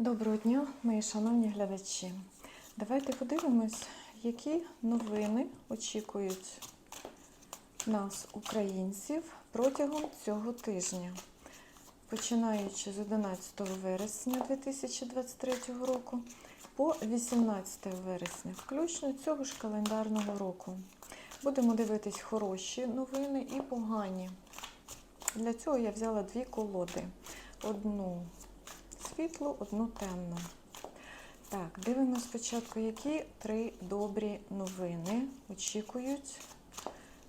Доброго дня, мої шановні глядачі. Давайте подивимось, які новини очікують нас, українців, протягом цього тижня. Починаючи з 11 вересня 2023 року по 18 вересня, включно цього ж календарного року. Будемо дивитись хороші новини і погані. Для цього я взяла дві колоди. Одну світлу, одну темну. Так, дивимося спочатку, які три добрі новини очікують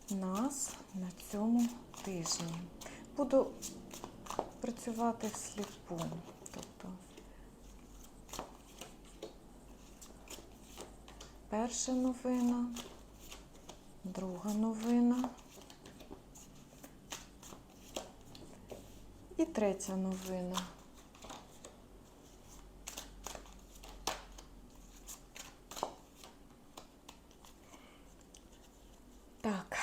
нас на цьому тижні. Буду працювати всліпу. Тобто, перша новина, друга новина і третя новина. Так,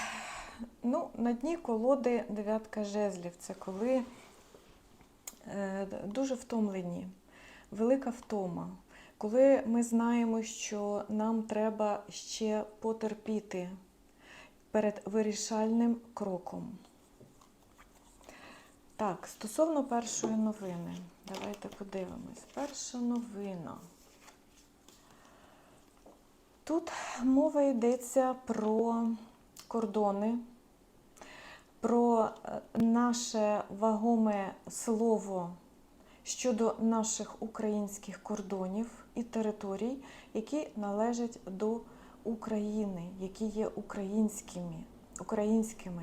ну, на дні колоди дев'ятка жезлів. Це коли е, дуже втомлені, велика втома. Коли ми знаємо, що нам треба ще потерпіти перед вирішальним кроком. Так, стосовно першої новини, давайте подивимось. Перша новина. Тут мова йдеться про кордони, про е, наше вагоме слово щодо наших українських кордонів і територій, які належать до України, які є українськими. українськими.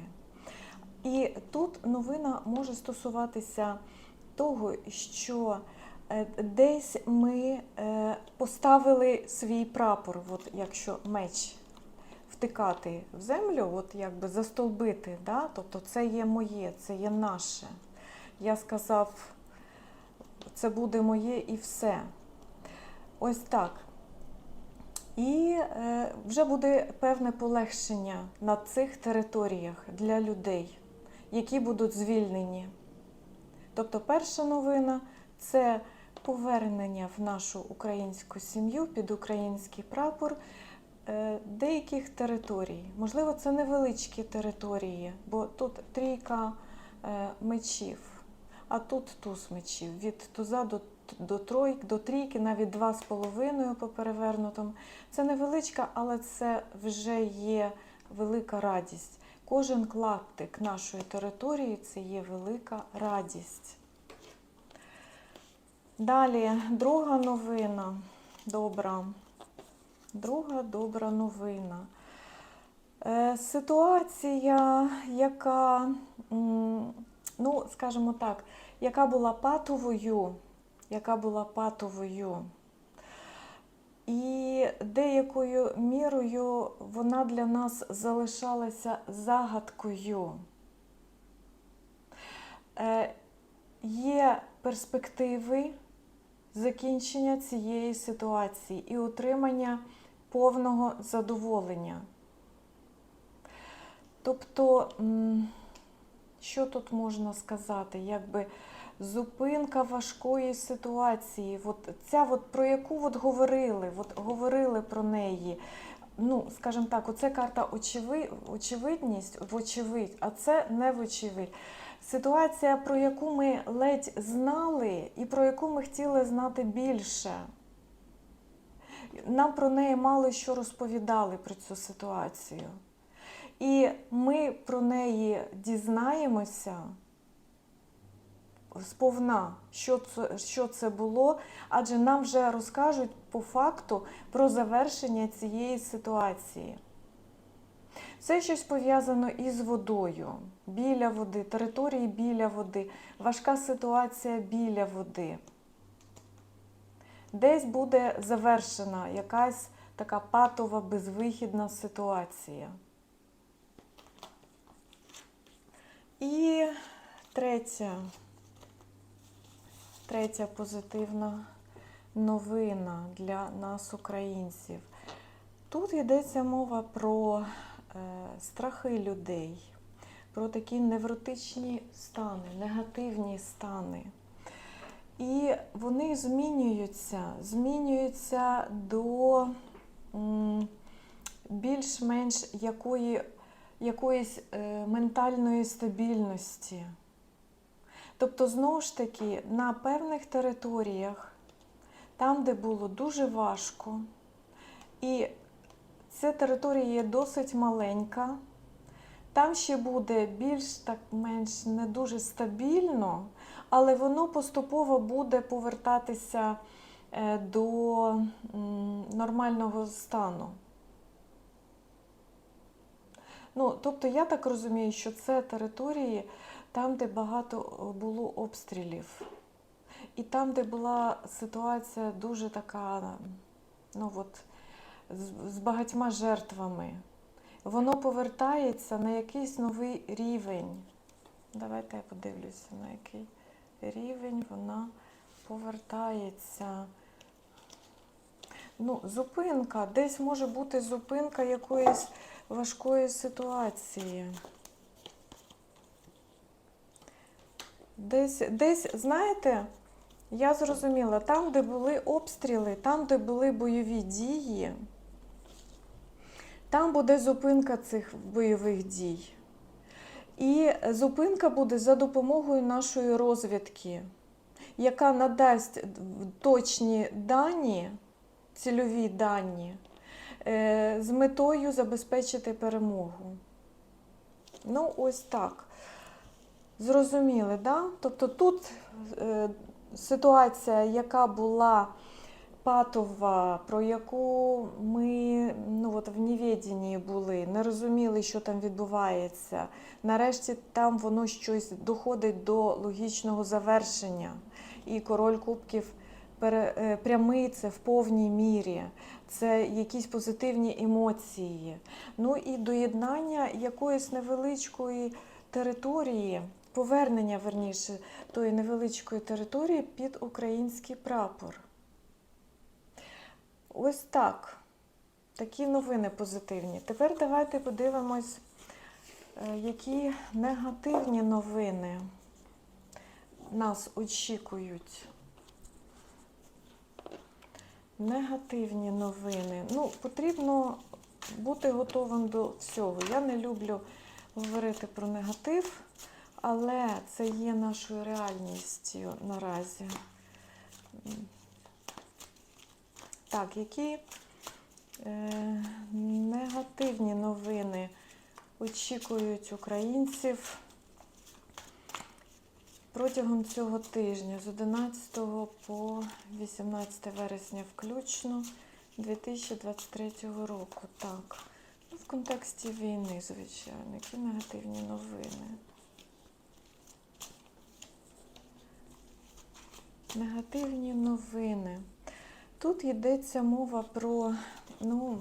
І тут новина може стосуватися того, що е, десь ми е, поставили свій прапор, от якщо меч втикати в землю, от якби застолбити, да? тобто це є моє, це є наше. Я сказав, це буде моє і все. Ось так. І е, вже буде певне полегшення на цих територіях для людей, які будуть звільнені. Тобто, перша новина це повернення в нашу українську сім'ю під український прапор деяких територій. Можливо, це невеличкі території, бо тут трійка е, мечів, а тут туз мечів. Від туза до, до, тройки, до трійки, навіть два з половиною по перевернутому. Це невеличка, але це вже є велика радість. Кожен клаптик нашої території це є велика радість. Далі, друга новина. Добра. Друга добра новина. Е, Ситуація, яка, ну, скажімо так, яка була патовою, яка була патовою. І деякою мірою вона для нас залишалася загадкою. Е, Є перспективи закінчення цієї ситуації і отримання повного задоволення. Тобто, що тут можна сказати? Якби зупинка важкої ситуації, от ця, от, про яку от говорили, от говорили про неї. Ну, скажімо так, оце карта очеви, очевидність, вочевидь, а це не вочевидь. Ситуація, про яку ми ледь знали і про яку ми хотіли знати більше. Нам про неї мало що розповідали про цю ситуацію. І ми про неї дізнаємося сповна, що це, що це було, адже нам вже розкажуть по факту про завершення цієї ситуації. Це щось пов'язано із водою, біля води, території біля води, важка ситуація біля води. Десь буде завершена якась така патова, безвихідна ситуація. І третя, третя позитивна новина для нас, українців. Тут йдеться мова про е, страхи людей, про такі невротичні стани, негативні стани. І вони змінюються, змінюються до більш-менш якої, якоїсь е, ментальної стабільності. Тобто, знову ж таки, на певних територіях, там, де було дуже важко, і ця територія є досить маленька, там ще буде більш так менш не дуже стабільно, але воно поступово буде повертатися е, до нормального стану. Ну, тобто я так розумію, що це території там, де багато було обстрілів. І там, де була ситуація дуже така, ну от, з багатьма жертвами, воно повертається на якийсь новий рівень. Давайте я подивлюся, на який рівень вона повертається. Ну, зупинка. Десь може бути зупинка якоїсь важкої ситуації. Десь, десь, знаєте, я зрозуміла, там, де були обстріли, там, де були бойові дії, там буде зупинка цих бойових дій. І зупинка буде за допомогою нашої розвідки, яка надасть точні дані, цільові дані, е, з метою забезпечити перемогу. Ну, ось так. Зрозуміли, да? Тобто тут е, ситуація, яка була патова, про яку ми ну, от в невіденні були, не розуміли, що там відбувається. Нарешті там воно щось доходить до логічного завершення. І король кубків е, прямий це в повній мірі. Це якісь позитивні емоції. Ну і доєднання якоїсь невеличкої території, повернення верніше тої невеличкої території під український прапор. Ось так. Такі новини позитивні. Тепер давайте подивимось, е, які негативні новини нас очікують. Негативні новини. Ну, потрібно бути готовим до всього. Я не люблю говорити про негатив, але це є нашою реальністю наразі. Так, які е, негативні новини очікують українців протягом цього тижня з 11 по 18 вересня включно 2023 року. Так, ну, в контексті війни, звичайно, які негативні новини. Негативні новини. Тут йдеться мова про, ну,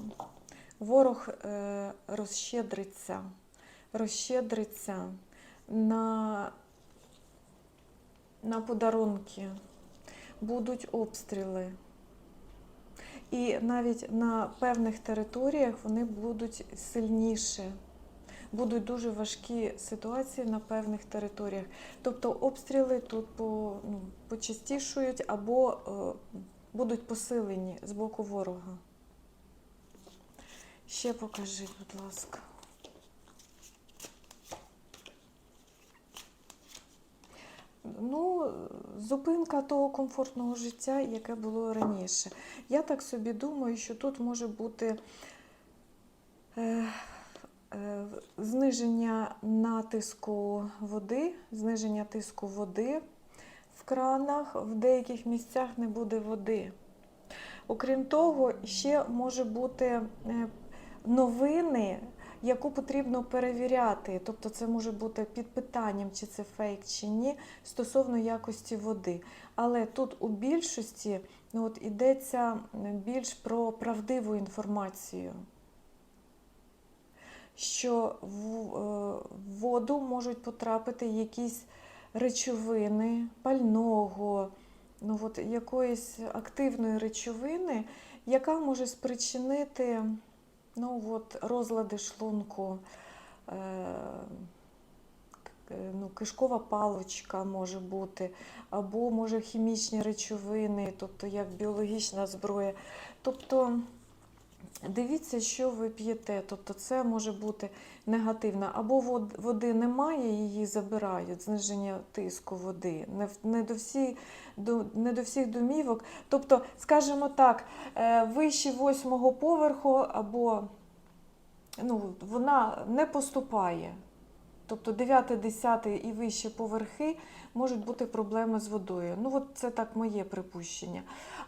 ворог е, розщедриться, розщедриться на, на подарунки, будуть обстріли. І навіть на певних територіях вони будуть сильніше. Будуть дуже важкі ситуації на певних територіях. Тобто обстріли тут по, ну, почастішують або е, будуть посилені з боку ворога. Ще покажіть, будь ласка. Ну, зупинка того комфортного життя, яке було раніше. Я так собі думаю, що тут може бути е, е, зниження натиску води, зниження тиску води в кранах, в деяких місцях не буде води. Окрім того, ще може бути е, новини, яку потрібно перевіряти. Тобто це може бути під питанням, чи це фейк, чи ні, стосовно якості води. Але тут у більшості ну, от, йдеться більш про правдиву інформацію. Що е, в воду можуть потрапити якісь речовини, пального, ну от якоїсь активної речовини, яка може спричинити ну от розлади шлунку, е, е, ну, кишкова паличка може бути, або може хімічні речовини, тобто як біологічна зброя. Тобто дивіться, що ви п'єте. Тобто це може бути негативно. Або води немає, її забирають, зниження тиску води. Не, не, до, всі, до, не до всіх домівок. Тобто, скажімо так, е, вище восьмого поверху або ну, вона не поступає. Тобто 9, 10 і вищі поверхи можуть бути проблеми з водою. Ну, от це так моє припущення.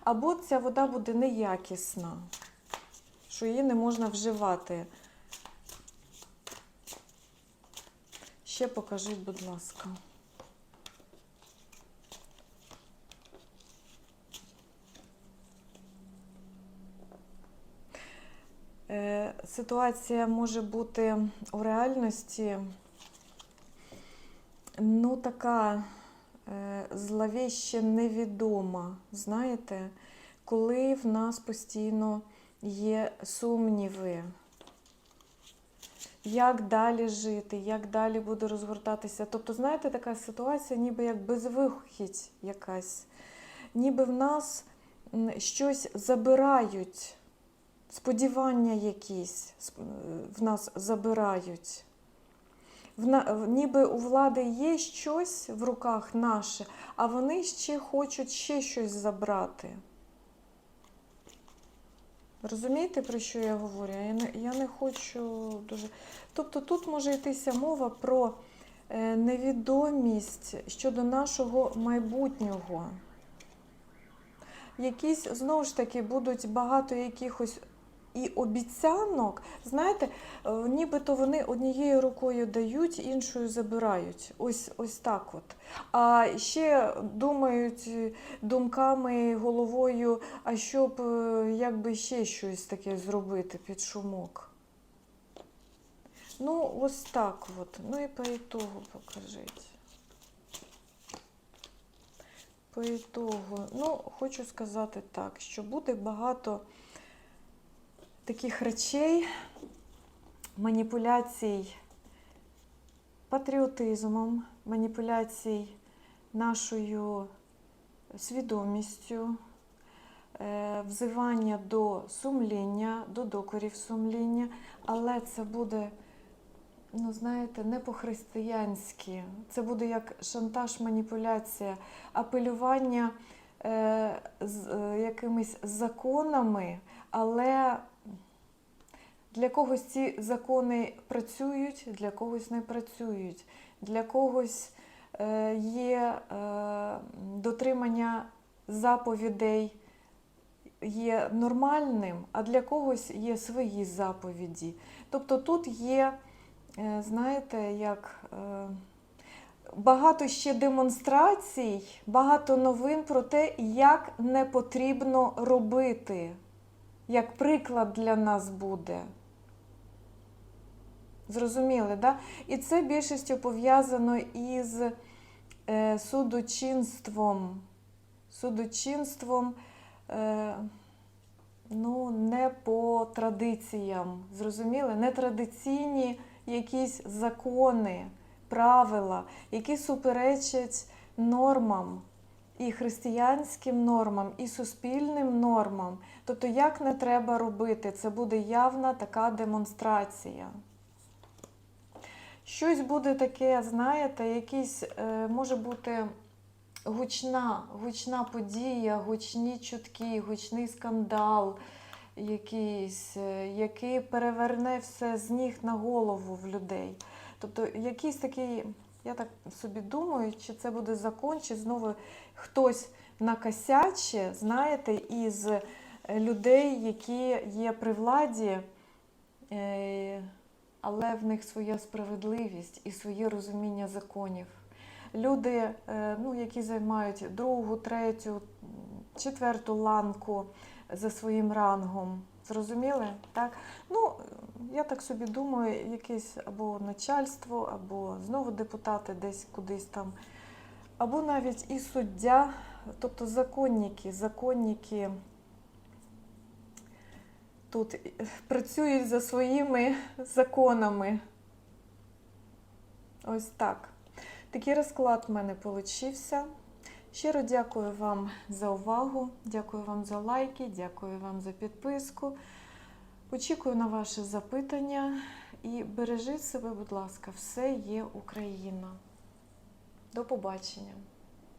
Або ця вода буде неякісна, що її не можна вживати. Ще покажіть, будь ласка. Е, Ситуація може бути у реальності ну, така е, зловіще невідома. Знаєте, коли в нас постійно є сумніви, як далі жити, як далі буде розгортатися. Тобто, знаєте, така ситуація, ніби як безвихідь якась, ніби в нас щось забирають сподівання якісь е, в нас забирають. В ніби у влади є щось в руках наше, а вони ще хочуть ще щось забрати. Розумієте, про що я говорю? Я не, я не хочу дуже. Тобто тут може йтися мова про е, невідомість щодо нашого майбутнього. Якісь, знову ж таки, будуть багато якихось і обіцянок, знаєте, е, нібито вони однією рукою дають, іншою забирають. Ось, ось так от. А ще думають е, думками, головою, а щоб е, якби ще щось таке зробити під шумок. Ну, ось так от. Ну і по ітогу покажіть. По ітогу. Ну, хочу сказати так, що буде багато таких речей, маніпуляцій патріотизмом, маніпуляцій нашою свідомістю, е, взивання до сумління, до докорів сумління, але це буде, ну знаєте, не по-християнськи. Це буде як шантаж, маніпуляція, апелювання е, з е, якимись законами, але для когось ці закони працюють, для когось не працюють, для когось е, є е, дотримання заповідей є нормальним, а для когось є свої заповіді. Тобто тут є, е, знаєте, як багато ще демонстрацій, багато новин про те, як не потрібно робити, як приклад для нас буде. Зрозуміли, да? І це більшістю пов'язано із е, судочинством. Судочинством е, ну, не по традиціям. Зрозуміли? Нетрадиційні якісь закони, правила, які суперечать нормам, і християнським нормам, і суспільним нормам. Тобто, як не треба робити, це буде явна така демонстрація. Щось буде таке, знаєте, якийсь е, може бути гучна, гучна подія, гучні чутки, гучний скандал якийсь, е, який переверне все з ніг на голову в людей. Тобто якийсь такий, я так собі думаю, чи це буде закон, чи знову хтось накосяче, знаєте, із е, людей, які є при владі. Але в них своя справедливість і своє розуміння законів. Люди, е, ну, які займають другу, третю, четверту ланку за своїм рангом. Зрозуміли? Так? Ну, я так собі думаю, якесь або начальство, або знову депутати десь кудись там, або навіть і суддя, тобто законники, законники тут е, працюють за своїми законами. Ось так. Такий розклад в мене получився. Щиро дякую вам за увагу, дякую вам за лайки, дякую вам за підписку. Очікую на ваші запитання і бережіть себе, будь ласка, все є Україна. До побачення!